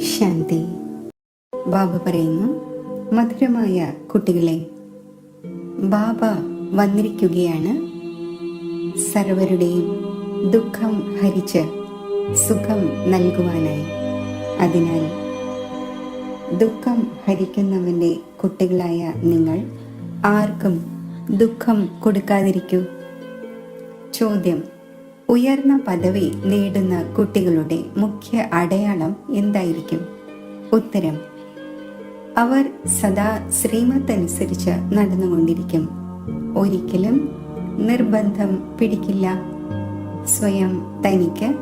ശാന്തി. ബാബ പറയുന്നു മധുരമായ കുട്ടികളെ ബാബ വന്നിരിക്കുകയാണ്. സർവരുടെയും ദുഃഖം ഹരിച്ച് സുഖം നൽകുവാനായി. അതിനാൽ ദുഃഖം ഹരിക്കുന്നവന്റെ കുട്ടികളായ നിങ്ങൾ ആർക്കും ദുഃഖം കൊടുക്കാതിരിക്കൂ. ചോദ്യം ഉയർന്ന പദവി നേടുന്ന കുട്ടികളുടെ മുഖ്യ അടയാളം എന്തായിരിക്കും? ഉത്തരം അവർ സദാ ശ്രീമത്തനുസരിച്ച് നടന്നുകൊണ്ടിരിക്കും. ഒരിക്കലും നിർബന്ധം പിടിക്കില്ല. സ്വയം തനിക്ക്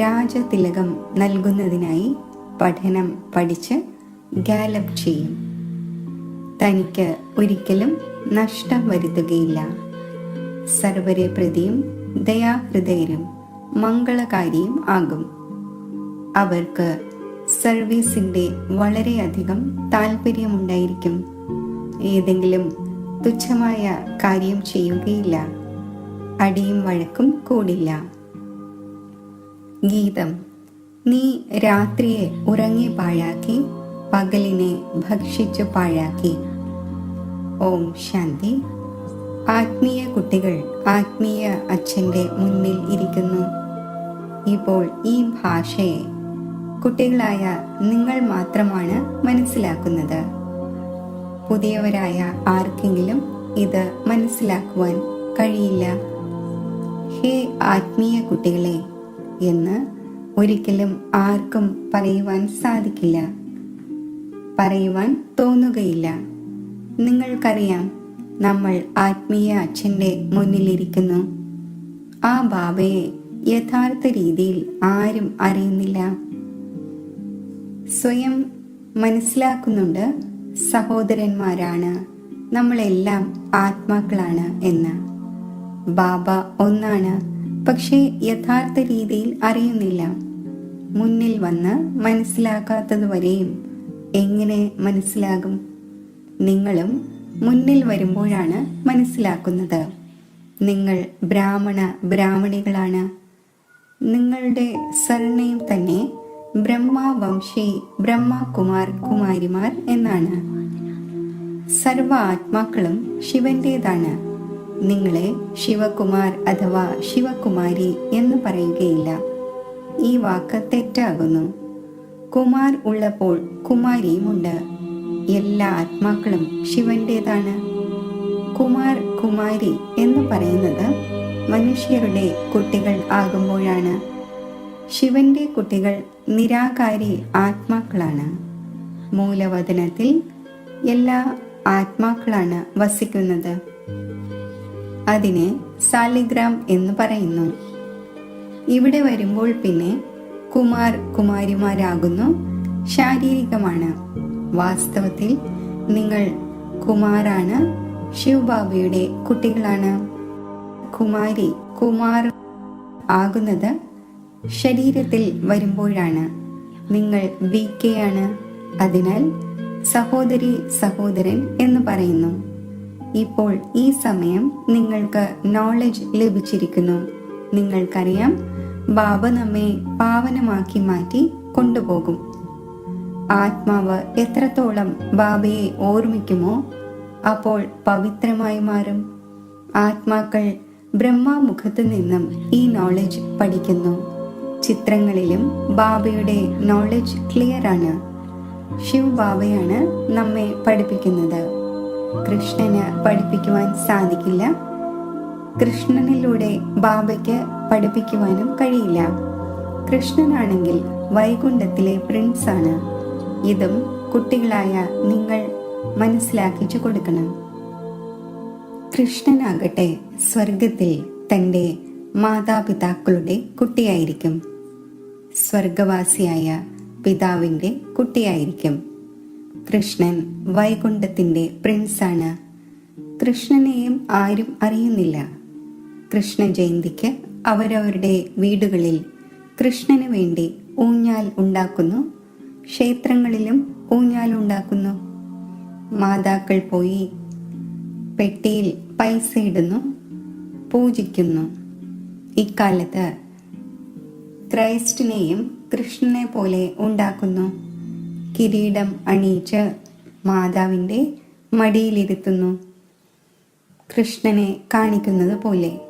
രാജതിലകം നൽകുന്നതിനായി പഠനം പഠിച്ച് ഗാലപ്പ് ചെയ്യും. തനിക്ക് ഒരിക്കലും നഷ്ടം വരുത്തുകയില്ല. സർവരെ പ്രതിയും ദയാഹൃദയരും മംഗളകാരിയും ആകും. അവർക്ക് സർവീസിന്റെ വളരെയധികം താല്പര്യമുണ്ടായിരിക്കും ഏതെങ്കിലും തുച്ഛമായ കാര്യം ചെയ്യുകയില്ല. അടിയും വഴക്കും കൂടില്ല. ഗീതം നീ രാത്രിയെ ഉറങ്ങി പാഴാക്കി പകലിനെ ഭക്ഷിച്ചു പാഴാക്കി. ഓം ശാന്തി. ആത്മീയ കുട്ടികൾ ആത്മീയ അച്ഛന്റെ മുന്നിൽ ഇരിക്കുന്നു. ഇപ്പോൾ ഈ ഭാഷയെ കുട്ടികളായ നിങ്ങൾ മാത്രമാണ് മനസ്സിലാക്കുന്നത്. പുതിയവരായ ആർക്കെങ്കിലും ഇത് മനസ്സിലാക്കുവാൻ കഴിയില്ല. ഹേ ആത്മീയ കുട്ടികളെ എന്ന് ഒരിക്കലും ആർക്കും പറയുവാൻ സാധിക്കില്ല. പറയുവാൻ തോന്നുകയില്ല. നിങ്ങൾക്കറിയാം നമ്മൾ ആത്മീയ അച്ഛന്റെ മുന്നിലിരിക്കുന്നു. ആ ബാബയെ യഥാർത്ഥ രീതിയിൽ ആരും അറിയുന്നില്ല. സ്വയം മനസ്സിലാക്കുന്നുണ്ട് സഹോദരന്മാരാണ് നമ്മളെല്ലാം ആത്മാക്കളാണ് എന്ന്. ബാബ ഒന്നാണ് പക്ഷേ യഥാർത്ഥ രീതിയിൽ അറിയുന്നില്ല. മുന്നിൽ വന്ന് മനസ്സിലാക്കാത്തതുവരെയും എങ്ങനെ മനസ്സിലാകും? നിങ്ങളും മുന്നിൽ വരുമ്പോഴാണ് മനസ്സിലാക്കുന്നത്. നിങ്ങൾ ബ്രാഹ്മണ ബ്രാഹ്മണികളാണ്. നിങ്ങളുടെ സർനെയും തന്നെ ബ്രഹ്മവംശി ബ്രഹ്മകുമാർ കുമാരിമാർ എന്നാണ്. സർവ ആത്മാക്കളും ശിവന്റേതാണ്. നിങ്ങളെ ശിവകുമാർ അഥവാ ശിവകുമാരി എന്ന് പറയുകയില്ല. ഈ വാക്ക് തെറ്റാകുന്നു. കുമാർ ഉള്ളപ്പോൾ കുമാരിയുമുണ്ട്. എല്ലാ ആത്മാക്കളും ശിവന്റേതാണ്. കുമാർ കുമാരി എന്ന് പറയുന്നത് മനുഷ്യരുടെ കുട്ടികൾ ആകുമ്പോഴാണ്. ശിവന്റെ കുട്ടികൾ നിരാകാരി ആത്മാക്കളാണ്. മൂലവചനത്തിൽ എല്ലാ ആത്മാക്കളാണ് വസിക്കുന്നത്. അതിനെ സാലിഗ്രാം എന്ന് പറയുന്നു. ഇവിടെ വരുമ്പോൾ പിന്നെ കുമാർ കുമാരിമാരാകുന്നു. ശാരീരികമാണ്. വാസ്തവത്തിൽ നിങ്ങൾ കുമാരാണ്. ശിവബാബയുടെ കുട്ടികളാണ്. കുമാരി കുമാർ ആകുന്നത് ശരീരത്തിൽ വരുമ്പോഴാണ്. നിങ്ങൾ വി കെ ആണ്. അതിനാൽ സഹോദരി സഹോദരൻ എന്ന് പറയുന്നു. ഇപ്പോൾ ഈ സമയം നിങ്ങൾക്ക് നോളജ് ലഭിച്ചിരിക്കുന്നു. നിങ്ങൾക്കറിയാം ബാബ നമ്മെ പാവനമാക്കി മാറ്റി കൊണ്ടുപോകും. ആത്മാവ് എത്രത്തോളം ബാബയെ ഓർമ്മിക്കുമോ അപ്പോൾ പവിത്രമായി മാറും. ആത്മാക്കൾ ബ്രഹ്മാമുഖത്ത് നിന്നും ഈ നോളജ് പഠിക്കുന്നു. ചിത്രങ്ങളിലും ബാബയുടെ നോളജ് ക്ലിയർ ആണ്. ശിവ് ബാബയാണ് നമ്മെ പഠിപ്പിക്കുന്നത്. കൃഷ്ണന് പഠിപ്പിക്കുവാൻ സാധിക്കില്ല. കൃഷ്ണനിലൂടെ ബാബയ്ക്ക് പഠിപ്പിക്കുവാനും കഴിയില്ല. കൃഷ്ണനാണെങ്കിൽ വൈകുണ്ഠത്തിലെ പ്രിൻസ് ആണ്. ഇതും കുട്ടികളായ നിങ്ങൾ മനസ്സിലാക്കിച്ചു കൊടുക്കണം. കൃഷ്ണനാകട്ടെ സ്വർഗത്തിൽ തന്റെ മാതാപിതാക്കളുടെ കുട്ടിയായിരിക്കും. സ്വർഗവാസിയായ പിതാവിന്റെ കുട്ടിയായിരിക്കും. കൃഷ്ണൻ വൈകുണ്ഠത്തിന്റെ പ്രിൻസാണ്. കൃഷ്ണനെയും ആരും അറിയുന്നില്ല. കൃഷ്ണ ജയന്തിക്ക് അവരവരുടെ വീടുകളിൽ കൃഷ്ണന് വേണ്ടി ഊഞ്ഞാൽ ഉണ്ടാക്കുന്നു ക്ഷേത്രങ്ങളിലും ഊഞ്ഞാലുണ്ടാക്കുന്നു. മാതാക്കൾ പോയി പെട്ടിയിൽ പൈസ ഇടുന്നു പൂജിക്കുന്നു. ഇക്കാലത്ത് ക്രൈസ്റ്റിനെയും കൃഷ്ണനെ പോലെ ഉണ്ടാക്കുന്നു. കിരീടം അണിയിച്ച് മാതാവിന്റെ മടിയിലിരുത്തുന്നു. കൃഷ്ണനെ കാണിക്കുന്നത് പോലെ.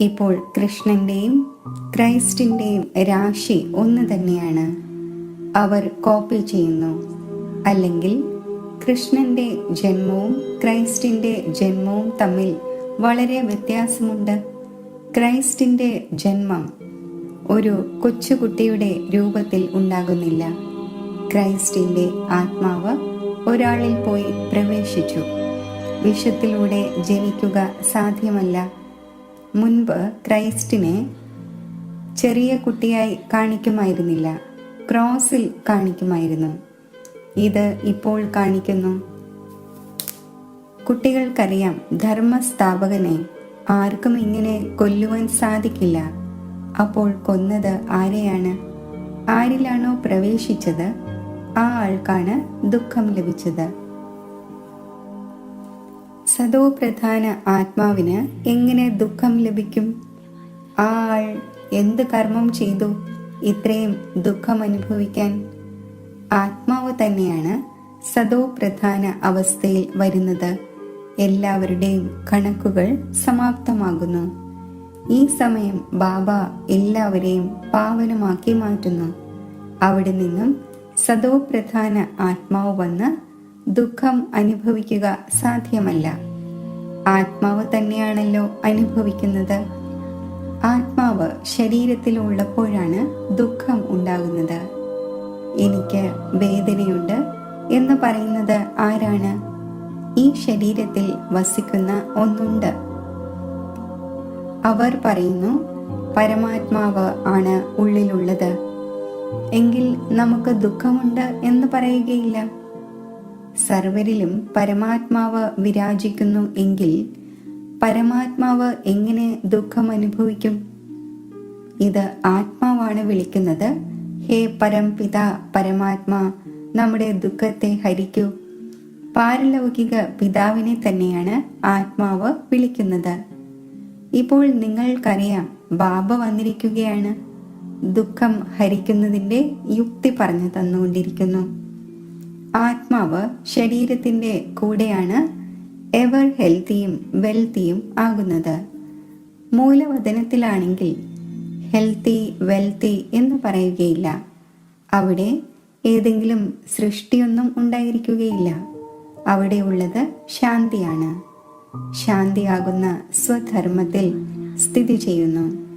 ഇപ്പോൾ കൃഷ്ണന്റെയും ക്രൈസ്റ്റിന്റെയും രാശി ഒന്ന് തന്നെയാണ്. അവർ കോപ്പി ചെയ്യുന്നു. അല്ലെങ്കിൽ കൃഷ്ണന്റെ ജന്മവും ക്രൈസ്റ്റിന്റെ ജന്മവും തമ്മിൽ വളരെ വ്യത്യാസമുണ്ട്. ക്രൈസ്റ്റിന്റെ ജന്മം ഒരു കൊച്ചുകുട്ടിയുടെ രൂപത്തിൽ ഉണ്ടാകുന്നില്ല. ക്രൈസ്റ്റിന്റെ ആത്മാവ് ഒരാളിൽ പോയി പ്രവേശിച്ചു. വിഷത്തിലൂടെ ജനിക്കുക സാധ്യമല്ല. മുൻപ് ക്രൈസ്റ്റിനെ ചെറിയ കുട്ടിയായി കാണിക്കുമായിരുന്നില്ല. ക്രോസിൽ കാണിക്കുമായിരുന്നു. ഇത് ഇപ്പോൾ കാണിക്കുന്നു. കുട്ടികൾക്കറിയാം ധർമ്മസ്ഥാപകനെ ആർക്കും ഇങ്ങനെ കൊല്ലുവാൻ സാധിക്കില്ല. അപ്പോൾ കൊന്നത് ആരെയാണ്? ആരിലാണോ പ്രവേശിച്ചത്? ആ ആൾക്കാണ് ദുഃഖം ലഭിച്ചത്. സദോ പ്രധാന ആത്മാവിന് എങ്ങനെ ദുഃഖം ലഭിക്കും? ആ ആൾ എന്ത് കർമ്മം ചെയ്തു? ഇത്രയും ദുഃഖം അനുഭവിക്കാൻ ആത്മാവ് തന്നെയാണ് സദോ പ്രധാന അവസ്ഥയിൽ വരുന്നത്. എല്ലാവരുടെയും കണക്കുകൾ സമാപ്തമാകുന്നു. ഈ സമയം ബാബ എല്ലാവരെയും പാവനമാക്കി മാറ്റുന്നു. അവിടെ നിന്നും സദോ പ്രധാന ആത്മാവ് വന്ന് ദുഃഖം അനുഭവിക്കുക സാധ്യമല്ല. ആത്മാവ് തന്നെയാണല്ലോ അനുഭവിക്കുന്നത്. ആത്മാവ് ശരീരത്തിലുള്ളപ്പോഴാണ് ദുഃഖം ഉണ്ടാകുന്നത്. എനിക്ക് വേദനയുണ്ട് എന്ന് പറയുന്നത് ആരാണ്? ഈ ശരീരത്തിൽ വസിക്കുന്ന ഒന്നുണ്ട്. അവർ പറയുന്നു പരമാത്മാവ് ആണ് ഉള്ളിലുള്ളത്. എങ്കിൽ നമുക്ക് ദുഃഖമുണ്ട് എന്ന് പറയുകയില്ല. സർവരിലും പരമാത്മാവ് വിരാജിക്കുന്നു എങ്കിൽ പരമാത്മാവ് എങ്ങനെ ദുഃഖം അനുഭവിക്കും ഇത് ആത്മാവാണ് വിളിക്കുന്നത്. ഹേ പരംപിത പരമാത്മാ നമ്മുടെ ദുഃഖത്തെ ഹരിക്കൂ. പാരലൗകിക പിതാവിനെ തന്നെയാണ് ആത്മാവ് വിളിക്കുന്നത്. ഇപ്പോൾ നിങ്ങൾക്കറിയാം ബാബ വന്നിരിക്കുകയാണ്. ദുഃഖം ഹരിക്കുന്നതിന്റെ യുക്തി പറഞ്ഞു തന്നുകൊണ്ടിരിക്കുന്നു. ആത്മാവ് ശരീരത്തിന്റെ കൂടെയാണ് എവർ ഹെൽത്തിയും വെൽത്തിയും ആകുന്നത്. മൂലവചനത്തിലാണെങ്കിൽ ഹെൽത്തി വെൽത്തി എന്ന് പറയുകയില്ല. അവിടെ ഏതെങ്കിലും സൃഷ്ടിയൊന്നും ഉണ്ടായിരിക്കുകയില്ല. അവിടെ ഉള്ളത് ശാന്തിയാണ്. ശാന്തിയാകുന്ന സ്വധർമ്മത്തിൽ സ്ഥിതി ചെയ്യുന്നു.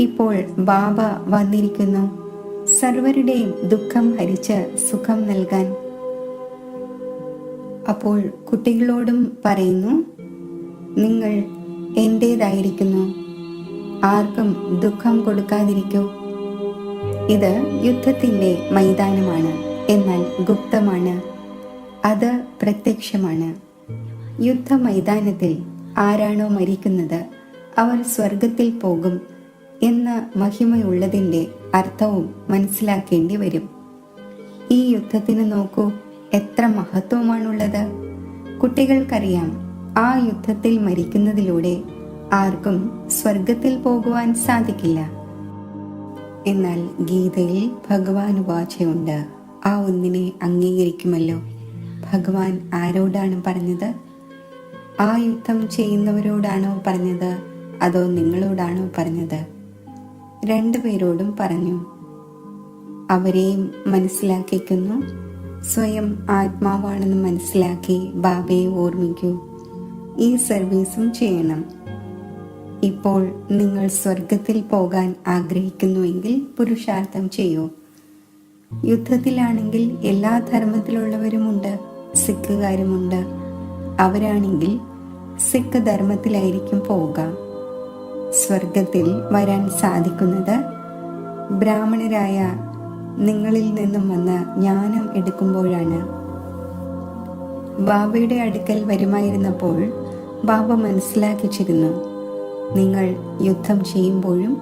ഇപ്പോൾ ബാബ വന്നിരിക്കുന്നു. സർവരുടെയും ദുഃഖം ഹരിച്ച് സുഖം നൽകാൻ അപ്പോൾ കുട്ടികളോടും പറയുന്നു നിങ്ങൾ എന്റേതായിരിക്കുന്നു ആർക്കും ദുഃഖം കൊടുക്കാതിരിക്കൂ. ഇത് യുദ്ധത്തിന്റെ മൈതാനമാണ്. എന്നാൽ ഗുപ്തമാണ്. അത് പ്രത്യക്ഷമാണ്. യുദ്ധ മൈതാനത്തിൽ ആരാണോ മരിക്കുന്നത് അവർ സ്വർഗത്തിൽ പോകും എന്ന മഹിമയുള്ളതിന്റെ അർത്ഥവും മനസ്സിലാക്കേണ്ടി വരും. ഈ യുദ്ധത്തിന് നോക്കൂ. എത്ര മഹത്വമാണുള്ളത്? കുട്ടികൾക്കറിയാം ആ യുദ്ധത്തിൽ മരിക്കുന്നതിലൂടെ ആർക്കും സ്വർഗത്തിൽ പോകുവാൻ സാധിക്കില്ല. എന്നാൽ ഗീതയിൽ ഭഗവാൻ വാചയുണ്ട് ആ ഒന്നിനെ അംഗീകരിക്കുമല്ലോ? ഭഗവാൻ ആരോടാണ് പറഞ്ഞത്? ആ യുദ്ധം ചെയ്യുന്നവരോടാണോ പറഞ്ഞത്? അതോ നിങ്ങളോടാണോ പറഞ്ഞത്? രണ്ടുപേരോടും പറഞ്ഞു. അവരെയും മനസ്സിലാക്കിക്കുന്നു. സ്വയം ആത്മാവാണെന്ന് മനസ്സിലാക്കി ബാബയെ ഓർമ്മിക്കൂ. ഈ സർവീസും ചെയ്യണം. ഇപ്പോൾ നിങ്ങൾ സ്വർഗത്തിൽ പോകാൻ ആഗ്രഹിക്കുന്നുവെങ്കിൽ പുരുഷാർത്ഥം ചെയ്യൂ. യുദ്ധത്തിലാണെങ്കിൽ എല്ലാ ധർമ്മത്തിലുള്ളവരുമുണ്ട് സിഖുകാരുമുണ്ട്. അവരാണെങ്കിൽ സിഖ് ധർമ്മത്തിലായിരിക്കും പോവുക. സ്വർഗത്തിൽ വരാൻ സാധിക്കുന്നത് ബ്രാഹ്മണരായ നിങ്ങളിൽ നിന്നും വന്ന് ജ്ഞാനം എടുക്കുമ്പോഴാണ്. ബാബയുടെ അടുക്കൽ വരുമായിരുന്നപ്പോൾ ബാബ മനസ്സിലാക്കിച്ചിരുന്നു നിങ്ങൾ യുദ്ധം ചെയ്യുമ്പോഴും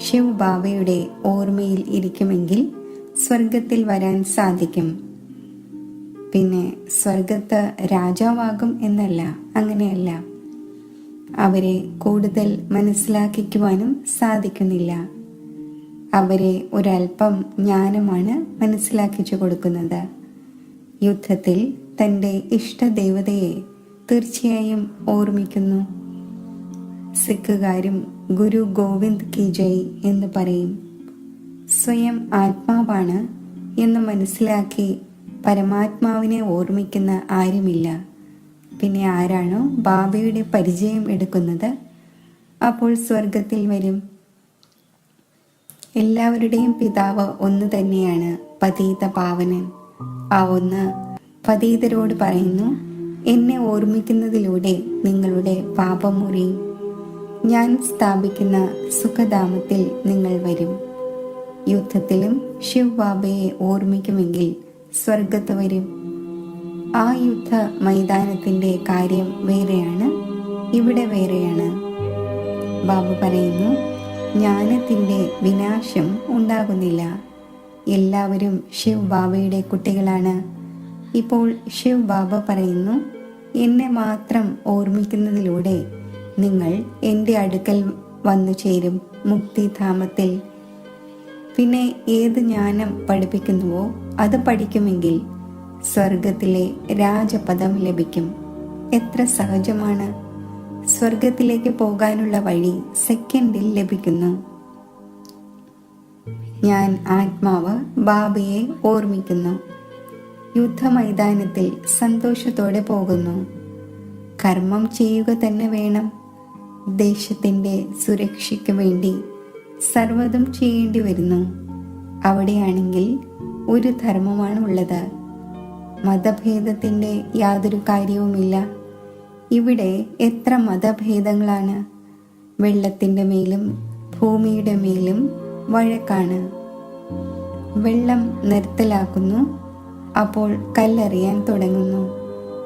ശിവ് ബാബയുടെ ഓർമ്മയിൽ ഇരിക്കുമെങ്കിൽ സ്വർഗത്തിൽ വരാൻ സാധിക്കും. പിന്നെ സ്വർഗത്ത് രാജാവാകും എന്നല്ല അങ്ങനെയല്ല. അവരെ കൂടുതൽ മനസ്സിലാക്കിക്കുവാനും സാധിക്കുന്നില്ല. അവരെ ഒരല്പം ജ്ഞാനമാണ് മനസ്സിലാക്കിച്ചു കൊടുക്കുന്നത്. യുദ്ധത്തിൽ തന്റെ ഇഷ്ടദേവതയെ തീർച്ചയായും ഓർമ്മിക്കുന്നു. സിഖുകാരും ഗുരു ഗോവിന്ദ് കി ജയ് എന്ന് പറയും. സ്വയം ആത്മാവാണ് എന്ന് മനസ്സിലാക്കി പരമാത്മാവിനെ ഓർമ്മിക്കുന്ന ആരുമില്ല. പിന്നെ ആരാണോ ബാബയുടെ പരിചയം എടുക്കുന്നത്? അപ്പോൾ സ്വർഗത്തിൽ വരും. എല്ലാവരുടെയും പിതാവ് ഒന്ന് തന്നെയാണ് പതീത പാവനൻ. ആ ഒന്ന് പതീതരോട് പറയുന്നു എന്നെ ഓർമ്മിക്കുന്നതിലൂടെ നിങ്ങളുടെ പാപമുറി ഞാൻ സ്ഥാപിക്കുന്ന സുഖധാമത്തിൽ നിങ്ങൾ വരും. യുദ്ധത്തിലും ശിവ് ബാബയെ ഓർമ്മിക്കുമെങ്കിൽ സ്വർഗത്ത് വരും. ആ യുദ്ധ മൈതാനത്തിന്റെ കാര്യം വേറെയാണ് ഇവിടെ വേറെയാണ്. ബാബു പറയുന്നു ജ്ഞാനത്തിന്റെ വിനാശം ഉണ്ടാകുന്നില്ല. എല്ലാവരും ശിവ് ബാബയുടെ കുട്ടികളാണ്. ഇപ്പോൾ ശിവ് ബാബ പറയുന്നു എന്നെ മാത്രം ഓർമ്മിക്കുന്നതിലൂടെ നിങ്ങൾ എന്റെ അടുക്കൽ വന്നു ചേരും മുക്തിധാമത്തിൽ. പിന്നെ ഏത് ജ്ഞാനം പഠിപ്പിക്കുന്നുവോ അത് പഠിക്കുമെങ്കിൽ സ്വർഗത്തിലെ രാജപദം ലഭിക്കും. എത്ര സഹജമാണ് സ്വർഗത്തിലേക്ക് പോകാനുള്ള വഴി സെക്കൻഡിൽ ലഭിക്കുന്നു. ഞാൻ ആത്മാവ് ബാബയെ ഓർമ്മിക്കുന്നു. യുദ്ധമൈതാനത്തിൽ സന്തോഷത്തോടെ പോകുന്നു. കർമ്മം ചെയ്യുക തന്നെ വേണം. ദേശത്തിന്റെ സുരക്ഷയ്ക്ക് വേണ്ടി സർവതും ചെയ്യേണ്ടി വരുന്നു. അവിടെയാണെങ്കിൽ ഒരു ധർമ്മമാണ് ഉള്ളത് മതഭേദത്തിന്റെ യാതൊരു കാര്യവുമില്ല. ഇവിടെ എത്ര മതഭേദങ്ങളാണ്? വെള്ളത്തിന്റെ മേലും ഭൂമിയുടെ മേലും വഴക്കാണ്. വെള്ളം നിർത്തലാക്കുന്നു അപ്പോൾ കല്ലെറിയാൻ തുടങ്ങുന്നു.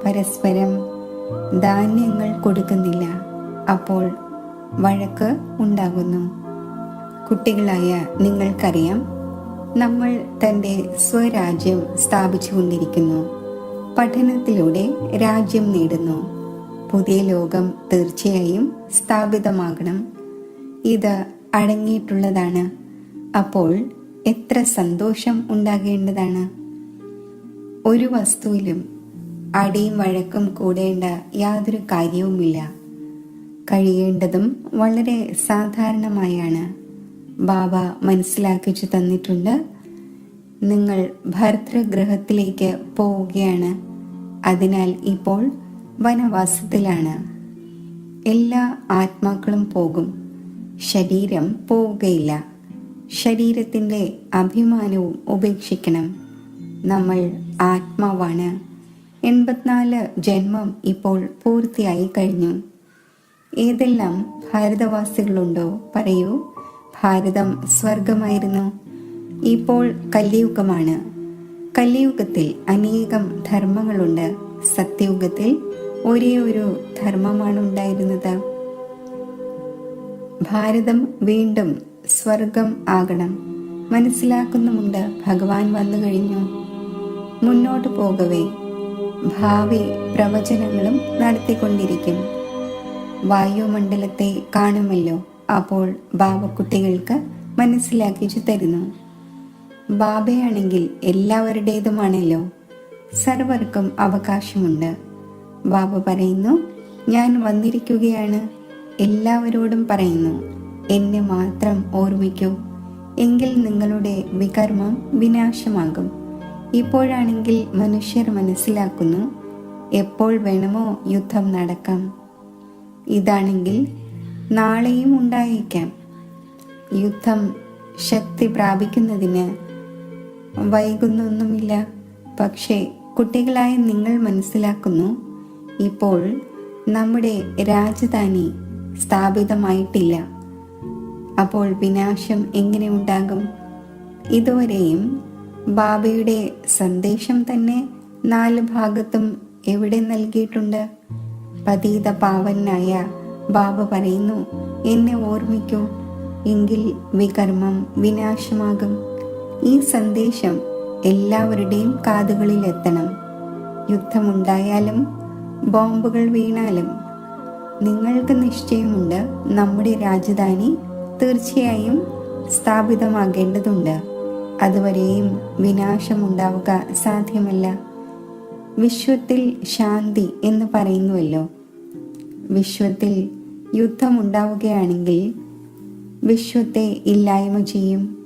പരസ്പരം ധാന്യങ്ങൾ കൊടുക്കുന്നില്ല അപ്പോൾ വഴക്ക് ഉണ്ടാകുന്നു. കുട്ടികളായ നിങ്ങൾക്കറിയാം നമ്മൾ തന്റെ സ്വരാജ്യം സ്ഥാപിച്ചു കൊണ്ടിരിക്കുന്നു പഠനത്തിലൂടെ രാജ്യം നേടുന്നു. പുതിയ ലോകം തീർച്ചയായും സ്ഥാപിതമാകണം. ഇത് അടങ്ങിയിട്ടുള്ളതാണ്. അപ്പോൾ എത്ര സന്തോഷം ഉണ്ടാകേണ്ടതാണ്? ഒരു വസ്തുവിലും അടിയും വഴക്കും കൂടേണ്ട യാതൊരു കാര്യവുമില്ല. കഴിയേണ്ടതും വളരെ സാധാരണമായാണ്. ബാബ മനസ്സിലാക്കിച്ചു തന്നിട്ടുണ്ട്. നിങ്ങൾ ഭർതൃഗ്രഹത്തിലേക്ക് പോവുകയാണ്. അതിനാൽ ഇപ്പോൾ വനവാസത്തിലാണ്. എല്ലാ ആത്മാക്കളും പോകും. ശരീരം പോവുകയില്ല. ശരീരത്തിന്റെ അഭിമാനവും ഉപേക്ഷിക്കണം. നമ്മൾ ആത്മാവാണ്. എൺപത്തിനാല് ജന്മം ഇപ്പോൾ പൂർത്തിയായി കഴിഞ്ഞു. ഏതെല്ലാം ഭാരതവാസികളുണ്ടോ പറയൂ. ഭാരതം സ്വർഗമായിരുന്നു. ഇപ്പോൾ കലിയുഗമാണ്. കലിയുഗത്തിൽ അനേകം ധർമ്മങ്ങളുണ്ട്. സത്യയുഗത്തിൽ ഒരേ ഒരു ധർമ്മമാണ് ഉണ്ടായിരുന്നത് ഭാരതം വീണ്ടും സ്വർഗം ആകണം. മനസ്സിലാക്കുന്നുമുണ്ട് ഭഗവാൻ വന്നു കഴിഞ്ഞു. മുന്നോട്ട് പോകവേ. ഭാവി പ്രവചനങ്ങളും നടത്തിക്കൊണ്ടിരിക്കും. വായുമണ്ഡലത്തെ കാണുമല്ലോ. അപ്പോൾ ബാബക്കുട്ടികൾക്ക് മനസ്സിലാക്കിച്ചു തരുന്നു. ബാബയാണെങ്കിൽ എല്ലാവരുടേതുമാണല്ലോ. സർവർക്കും അവകാശമുണ്ട്. ബാബ പറയുന്നു. ഞാൻ വന്നിരിക്കുകയാണ്. എല്ലാവരോടും പറയുന്നു. എന്നെ മാത്രം ഓർമ്മിക്കൂ. എങ്കിൽ നിങ്ങളുടെ വികർമ്മം വിനാശമാകും. ഇപ്പോഴാണെങ്കിൽ മനുഷ്യർ മനസ്സിലാക്കുന്നു. എപ്പോൾ വേണമോ യുദ്ധം നടക്കാം. ഇതാണെങ്കിൽ നാളെയും ഉണ്ടായേക്കാം. യുദ്ധം ശക്തി പ്രാപിക്കുന്നതിന് വൈകുന്നൊന്നുമില്ല. പക്ഷേ കുട്ടികളായ നിങ്ങൾ മനസ്സിലാക്കുന്നു. ഇപ്പോൾ നമ്മുടെ രാജധാനി സ്ഥാപിതമായിട്ടില്ല. അപ്പോൾ വിനാശം എങ്ങനെ ഉണ്ടാകും? ഇതുവരെയും ബാബയുടെ സന്ദേശം തന്നെ നാല് ഭാഗത്തും എവിടെ നൽകിയിട്ടുണ്ട്? പതീത പാവനായ ബാബ പറയുന്നു എന്നെ ഓർമ്മിക്കൂ എങ്കിൽ വികർമ്മം വിനാശമാകും. ഈ സന്ദേശം എല്ലാവരുടെയും കാതുകളിൽ എത്തണം യുദ്ധമുണ്ടായാലും ബോംബുകൾ വീണാലും നിങ്ങൾക്ക് നിശ്ചയമുണ്ട് നമ്മുടെ രാജധാനി തീർച്ചയായും സ്ഥാപിതമാകേണ്ടതുണ്ട്. അതുവരെയും വിനാശമുണ്ടാവുക സാധ്യമല്ല. വിശ്വത്തിൽ ശാന്തി എന്ന് പറയുന്നുവല്ലോ. വിശ്വത്തിൽ യുദ്ധമുണ്ടാവുകയാണെങ്കിൽ വിശ്വത്തെ ഇല്ലായ്മ ചെയ്യും.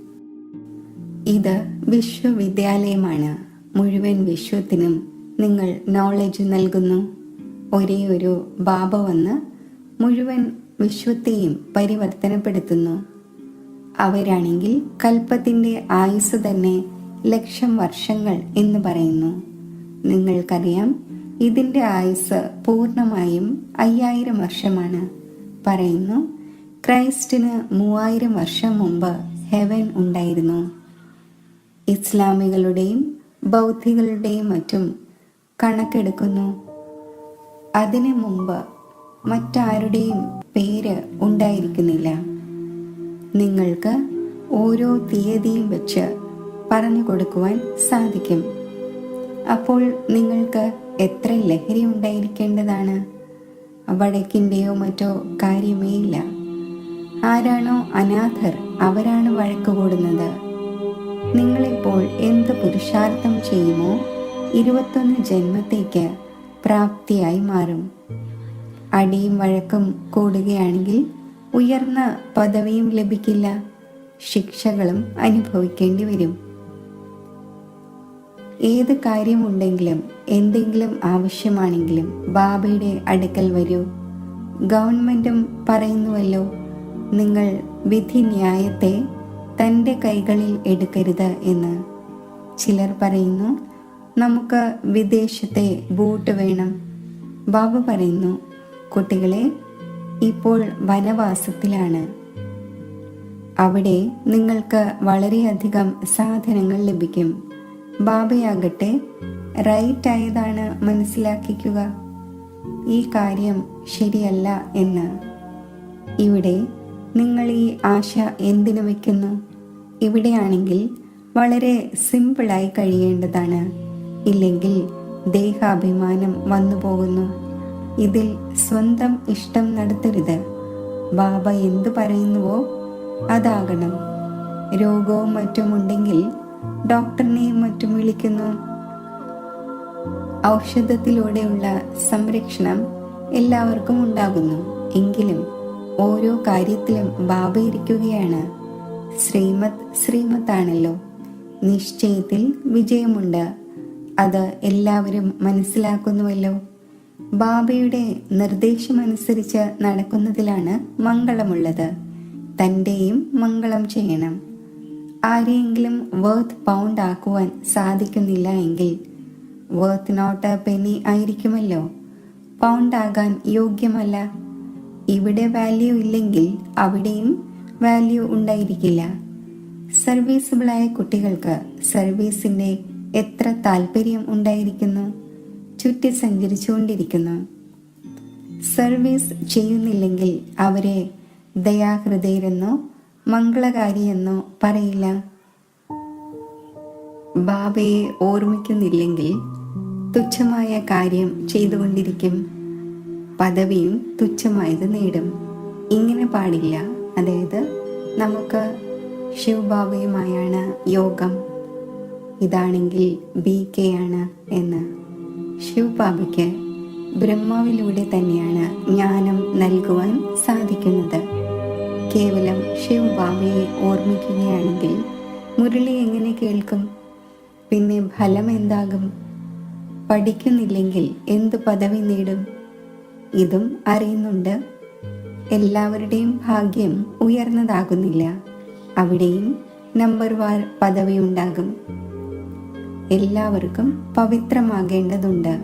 ഇത് വിശ്വവിദ്യാലയമാണ്. മുഴുവൻ വിശ്വത്തിനും നിങ്ങൾ നോളജ് നൽകുന്നു. ഒരേ ഒരു ബാബ വന്ന് മുഴുവൻ വിശ്വത്തെയും പരിവർത്തനപ്പെടുത്തുന്നു. അവരാണെങ്കിൽ കൽപ്പത്തിന്റെ ആയുസ് തന്നെ ലക്ഷം വർഷങ്ങൾ എന്ന് പറയുന്നു. നിങ്ങൾക്കറിയാം ഇതിന്റെ ആയുസ് പൂർണമായും അയ്യായിരം വർഷമാണ്. പറയുന്നു ക്രൈസ്റ്റിന് മൂവായിരം വർഷം മുമ്പ് ഹെവൻ ഉണ്ടായിരുന്നു. ഇസ്ലാമികളുടെയും ബൗദ്ധികളുടെയും മറ്റും കണക്കെടുക്കുന്നു. അതിനു മുമ്പ് മറ്റാരുടെയും പേര് ഉണ്ടായിരിക്കുന്നില്ല. നിങ്ങൾക്ക് ഓരോ തീയതിയും വെച്ച് പറഞ്ഞു കൊടുക്കുവാൻ സാധിക്കും. അപ്പോൾ നിങ്ങൾക്ക് എത്ര ലഹരി ഉണ്ടായിരിക്കേണ്ടതാണ്? വഴക്കിന്റെയോ മറ്റോ കാര്യമേ ഇല്ല. ആരാണോ അനാഥർ അവരാണ് വഴക്ക് കൂടുന്നത്. നിങ്ങളിപ്പോൾ എന്ത് പുരുഷാർത്ഥം ചെയ്യുമോ? ഇരുപത്തൊന്ന് ജന്മത്തേക്ക് പ്രാപ്തിയായി മാറും. അടിയും വഴക്കും കൂടുകയാണെങ്കിൽ ഉയർന്ന പദവിയും ലഭിക്കില്ല. ശിക്ഷകളും അനുഭവിക്കേണ്ടി വരും. ഏത് കാര്യമുണ്ടെങ്കിലും എന്തെങ്കിലും ആവശ്യമാണെങ്കിലും ബാബയുടെ അടുക്കൽ വരൂ. ഗവൺമെന്റും പറയുന്നുവല്ലോ നിങ്ങൾ വിധി ന്യായത്തെ തന്റെ കൈകളിൽ എടുക്കരുത് എന്ന്. ചിലർ പറയുന്നു നമുക്ക് വിദേശത്തെ ബൂട്ട് വേണം. ബാബ പറയുന്നു കുട്ടികളെ ഇപ്പോൾ വനവാസത്തിലാണ്. അവിടെ നിങ്ങൾക്ക് വളരെയധികം സാധനങ്ങൾ ലഭിക്കും. ബാബയാകട്ടെ റൈറ്റ് ആയതാണ് മനസ്സിലാക്കിക്കുക. ഈ കാര്യം ശരിയല്ല എന്ന്. ഇവിടെ നിങ്ങൾ ഈ ആശ എന്തിനു വയ്ക്കുന്നു? ഇവിടെയാണെങ്കിൽ വളരെ സിമ്പിളായി കഴിയേണ്ടതാണ്. ഇല്ലെങ്കിൽ ദേഹാഭിമാനം വന്നു പോകുന്നു. ഇതിൽ സ്വന്തം ഇഷ്ടം നടത്തരുത്. ബാബ എന്തു പറയുന്നുവോ അതാകണം. രോഗവും മറ്റുമുണ്ടെങ്കിൽ ഡോക്ടറിനെയും മറ്റും വിളിക്കുന്നു. ഔഷധത്തിലൂടെയുള്ള സംരക്ഷണം എല്ലാവർക്കും ഉണ്ടാകുന്നു. എങ്കിലും ഓരോ കാര്യത്തിലും ബാബ ഇരിക്കുകയാണ്. ശ്രീമത് ശ്രീമത്താണല്ലോ. നിശ്ചയത്തിൽ വിജയമുണ്ട്. അത് എല്ലാവരും മനസ്സിലാക്കുന്നുവല്ലോ. ബാബയുടെ നിർദ്ദേശമനുസരിച്ച് നടക്കുന്നതിലാണ് മംഗളമുള്ളത്. തന്റെയും മംഗളം ചെയ്യണം. ആരെയെങ്കിലും വേർത്ത് പൗണ്ട് ആക്കുവാൻ സാധിക്കുന്നില്ല എങ്കിൽ വേർത്ത് നോട്ട് പെനി ആയിരിക്കുമല്ലോ. പൗണ്ട് ആകാൻ യോഗ്യമല്ല. ഇവിടെ വാല്യൂ ഇല്ലെങ്കിൽ അവിടെയും വാല്യൂ ഉണ്ടായിരിക്കില്ല. സർവീസബിളായ കുട്ടികൾക്ക് സർവീസിന്റെ എത്ര താല്പര്യം ഉണ്ടായിരിക്കുന്നു? ചുറ്റി സഞ്ചരിച്ചുകൊണ്ടിരിക്കുന്നു. സർവീസ് ചെയ്യുന്നില്ലെങ്കിൽ അവരെ ദയാഹൃദയരെന്നോ മംഗളകാരിയെന്നോ പറയില്ല. ബാബയെ ഓർമ്മിക്കുന്നില്ലെങ്കിൽ തുച്ഛമായ കാര്യം ചെയ്തുകൊണ്ടിരിക്കും. പദവിയും തുച്ഛമായത് നേടും. ഇങ്ങനെ പാടില്ല. അതായത് നമുക്ക് ശിവബാബയുമായാണ് യോഗം. ഇതാണെങ്കിൽ ബി കെ ആണ് എന്ന്. ശിവബാബയ്ക്ക് ബ്രഹ്മാവിലൂടെ തന്നെയാണ് ജ്ഞാനം നൽകുവാൻ സാധിക്കുന്നത്. കേവലം ശിവബാബയെ ഓർമ്മിക്കുകയാണെങ്കിൽ മുരളി എങ്ങനെ കേൾക്കും? പിന്നെ ഫലം എന്താകും? പഠിക്കുന്നില്ലെങ്കിൽ എന്ത് പദവി നേടും? ഇതും അറിയുന്നുണ്ട്. എല്ലാവരുടെയും ഭാഗ്യം ഉയർന്നതാകുന്നില്ല. അവിടെയും നമ്പർ വാർ പദവി ഉണ്ടാകും. എല്ലാവർക്കും പവിത്രമാകേണ്ടതുണ്ട്.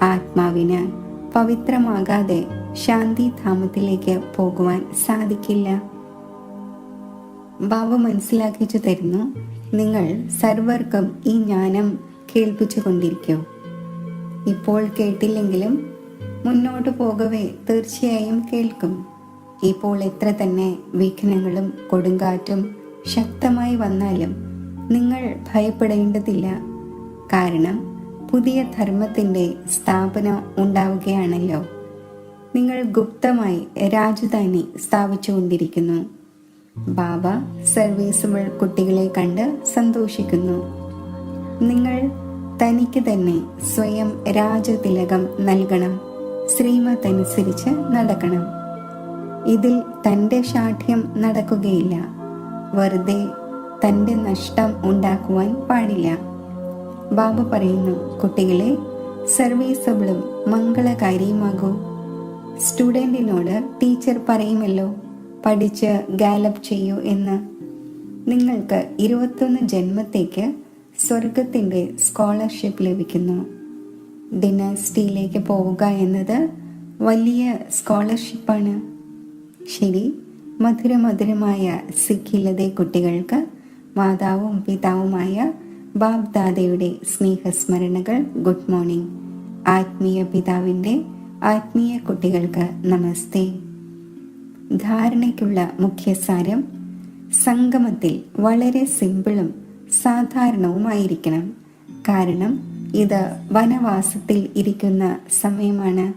ആത്മാവിന് പവിത്രമാകാതെ ശാന്തി ധാമത്തിലേക്ക് പോകുവാൻ സാധിക്കില്ല. ബാബു മനസ്സിലാക്കിച്ചു തരുന്നു നിങ്ങൾ സർവർക്കും ഈ ജ്ഞാനം കേൾപ്പിച്ചു കൊണ്ടിരിക്കൂ ഇപ്പോൾ കേട്ടില്ലെങ്കിലും മുന്നോട്ട് പോകവേ തീർച്ചയായും കേൾക്കും. ഇപ്പോൾ എത്ര തന്നെ വിഘ്നങ്ങളും കൊടുങ്കാറ്റും ശക്തമായി വന്നാലും നിങ്ങൾ ഭയപ്പെടേണ്ടതില്ല. കാരണം പുതിയ ധർമ്മത്തിന്റെ സ്ഥാപനം ഉണ്ടാവുകയാണല്ലോ. നിങ്ങൾ ഗുപ്തമായി രാജധാനി സ്ഥാപിച്ചുകൊണ്ടിരിക്കുന്നു. ബാബ സർവീസുകൾ കുട്ടികളെ കണ്ട് സന്തോഷിക്കുന്നു. നിങ്ങൾ തനിക്ക് തന്നെ സ്വയം രാജതിലകം നൽകണം ശ്രീമതനുസരിച്ച് നടക്കണം. ഇതിൽ തന്റെ ശാഠ്യം നടക്കുകയില്ല. വെറുതെ തന്റെ നഷ്ടം ഉണ്ടാക്കുവാൻ പാടില്ല. ബാബ പറയുന്നു കുട്ടികളെ സർവീസബിളും മംഗളകാരിയുമാകൂ. സ്റ്റുഡന്റിനോട് ടീച്ചർ പറയുമല്ലോ പഠിച്ച് ഗാലപ്പ് ചെയ്യൂ എന്ന്. നിങ്ങൾക്ക് ഇരുപത്തൊന്ന് ജന്മത്തേക്ക് സ്വർഗത്തിന്റെ സ്കോളർഷിപ്പ് ലഭിക്കുന്നു. ഡിനാസ്റ്റിയിലേക്ക് പോവുക എന്നത് വലിയ സ്കോളർഷിപ്പാണ്. ശരി മധുരമധുരമായ സിഖിലതേ കുട്ടികൾക്ക് മാതാവും പിതാവുമായ ബാബ് ദാദയുടെ സ്നേഹസ്മരണകൾ ഗുഡ് മോർണിംഗ്. ആത്മീയ പിതാവിന്റെ ആത്മീയ കുട്ടികൾക്ക് നമസ്തേ. ധാരണയ്ക്കുള്ള മുഖ്യസാരം സംഗമത്തിൽ വളരെ സിമ്പിളും സാധാരണവുമായിരിക്കണം. കാരണം ഇത് വനവാസത്തിൽ ഇരിക്കുന്ന സമയമാണ്.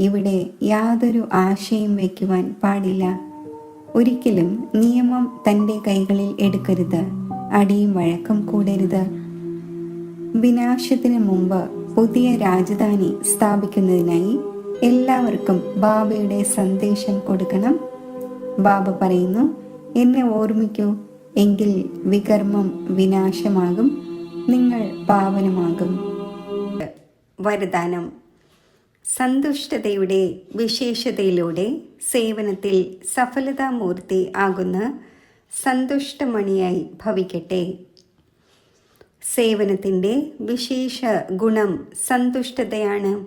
ഇവിടെ യാതൊരു ആശയം വയ്ക്കുവാൻ പാടില്ല. ഒരിക്കലും നിയമം തന്റെ കൈകളിൽ എടുക്കരുത്. അടിയും വഴക്കം കൂടരുത്. വിനാശത്തിന് മുമ്പ് പുതിയ രാജധാനി സ്ഥാപിക്കുന്നതിനായി എല്ലാവർക്കും ബാബയുടെ സന്ദേശം കൊടുക്കണം. ബാബ പറയുന്നു എന്നെ ഓർമ്മിക്കൂ എങ്കിൽ വികർമ്മം വിനാശമാകും നിങ്ങൾ പാവനമാകും. വരദാനം. സന്തുഷ്ടതയുടെ വിശേഷതയിലൂടെ സേവനത്തിൽ സഫലതാമൂർത്തി ആകുന്ന സന്തുഷ്ടമണിയായി ഭവിക്കട്ടെ. സേവനത്തിന്റെ വിശേഷ ഗുണം സന്തുഷ്ടതയാണ്.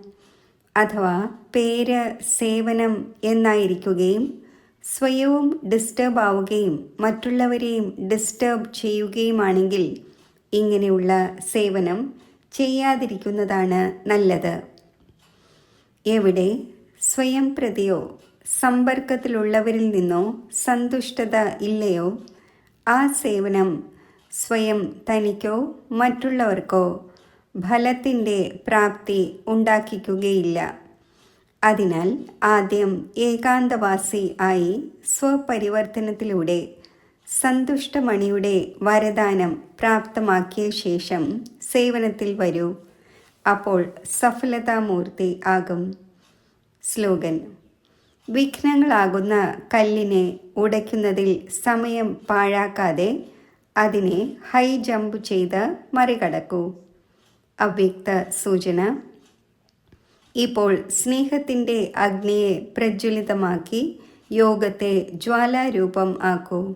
അഥവാ പേര് സേവനം എന്നായിരിക്കുകയും സ്വയവും ഡിസ്റ്റേബ് ആവുകയും മറ്റുള്ളവരെയും ഡിസ്റ്റേബ് ചെയ്യുകയുമാണെങ്കിൽ ഇങ്ങനെയുള്ള സേവനം ചെയ്യാതിരിക്കുന്നതാണ് നല്ലത്. എവിടെ സ്വയം പ്രതിയോ സമ്പർക്കത്തിലുള്ളവരിൽ നിന്നോ സന്തുഷ്ടത ഇല്ലയോ? ആ സേവനം സ്വയം തനിക്കോ മറ്റുള്ളവർക്കോ ഫലത്തിന്റെ പ്രാപ്തി ഉണ്ടാക്കിക്കുകയില്ല. അതിനാൽ ആദ്യം ഏകാന്തവാസി ആയി സ്വപരിവർത്തനത്തിലൂടെ സന്തുഷ്ടമണിയുടെ വരദാനം പ്രാപ്തമാക്കിയ ശേഷം സേവനത്തിൽ വരൂ. അപ്പോൾ സഫലതാമൂർത്തി ആകും. സ്ലോഗൻ വിഘ്നങ്ങളാകുന്ന കല്ലിനെ ഉടയ്ക്കുന്നതിൽ സമയം പാഴാക്കാതെ അതിനെ ഹൈ ജമ്പ് ചെയ്ത് മറികടക്കൂ. അവ്യക്ത സൂചന. ഇപ്പോൾ സ്നേഹത്തിന്റെ അഗ്നിയെ പ്രജ്വലിതമാക്കി യോഗത്തെ ജ്വാലാരൂപം ആക്കൂ.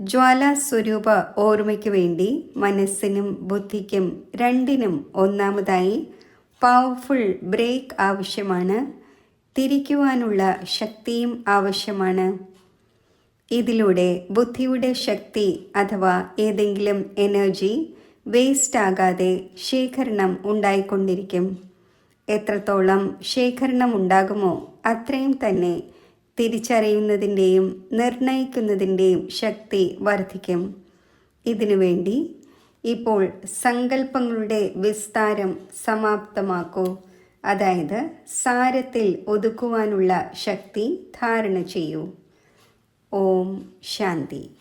ജ്വാലാസ്വരൂപ ഓർമ്മയ്ക്ക് വേണ്ടി മനസ്സിനും ബുദ്ധിക്കും രണ്ടിനും ഒന്നാമതായി പവർഫുൾ ബ്രേക്ക് ആവശ്യമാണ്. തിരിക്കുവാനുള്ള ശക്തിയും ആവശ്യമാണ്. ഇതിലൂടെ ബുദ്ധിയുടെ ശക്തി അഥവാ ഏതെങ്കിലും എനർജി വേസ്റ്റ് ആകാതെ ശേഖരണം ഉണ്ടായിക്കൊണ്ടിരിക്കും. എത്രത്തോളം ശേഖരണം ഉണ്ടാകുമോ അത്രയും തന്നെ തിരിച്ചറിയുന്നതിന്റെയും നിർണയിക്കുന്നതിന്റെയും ശക്തി വർദ്ധിക്കും. ഇതിനുവേണ്ടി ഇപ്പോൾ സങ്കല്പങ്ങളുടെ വിസ്താരം സമാപ്തമാക്കൂ. അതായത് സാരത്തിൽ ഒതുക്കുവാനുള്ള ശക്തി ധാരണ ചെയ്യൂ. ഓം ശാന്തി.